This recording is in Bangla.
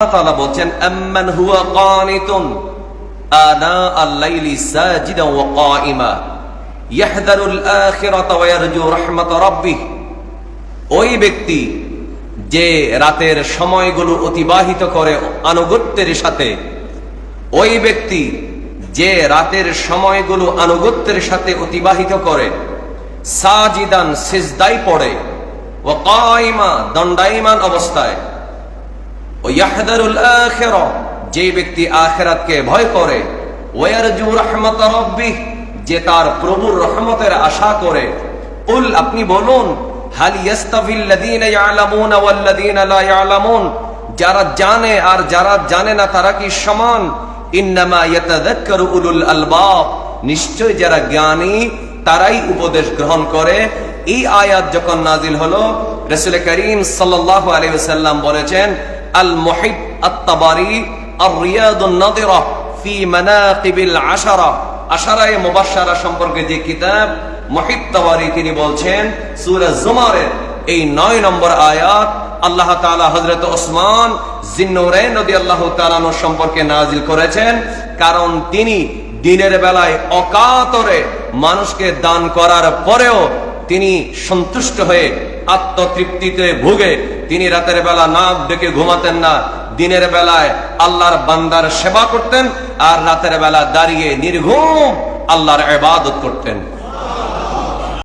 তাআলা ওই ব্যক্তি যে রাতের সময়গুলো অতিবাহিত করে আনুগত্যের সাথে, ওই ব্যক্তি যে রাতের সময়গুলো আনুগত্যের সাথে অতিবাহিত করে, সাজিদান সিজদাই পড়ে ও কাইমা দণ্ডাইমান অবস্থায় যে ব্যক্তি আখিরাতকে ভয় করে যে তার প্রভুর রহমতের আশা করে। উল আপনি বলুন হাল যারা জানে আর যারা জানে না তারা কি সমান? নিশ্চয় যারা জ্ঞানী তারাই উপদেশ গ্রহণ করে। এই আয়াত যখন নাজিল হলো, রাসূল করিম সাল্লাল্লাহু আলাইহি ওয়াসাল্লাম বলেছেন আল মুহিব আত-তাবারি আর মানাকিবিল আশারা। আশারায়ে মুবাশশারা সম্পর্কে যে কিতাব মুহিব তাবারি তিনি বলছেন, সূরা জুমারের এই নয় নম্বর আয়াত আল্লাহ তাআলা হযরত ওসমান জিন্নুরাইন রাদিয়াল্লাহু তাআলা সম্পর্কে নাজিল করেছেন, কারণ তিনি দিনের বেলায় অকাতরে মানুষকে দান করার পরেও তিনি সন্তুষ্ট হয়ে আত্মতৃপ্তিতে ভুগে তিনি রাতের বেলা নাম ডেকে ঘুমাতেন না। দিনের বেলায় আল্লাহর বান্দার সেবা করতেন আর রাতের বেলা দাঁড়িয়ে নির্ঘুম আল্লাহর এবাদত করতেন।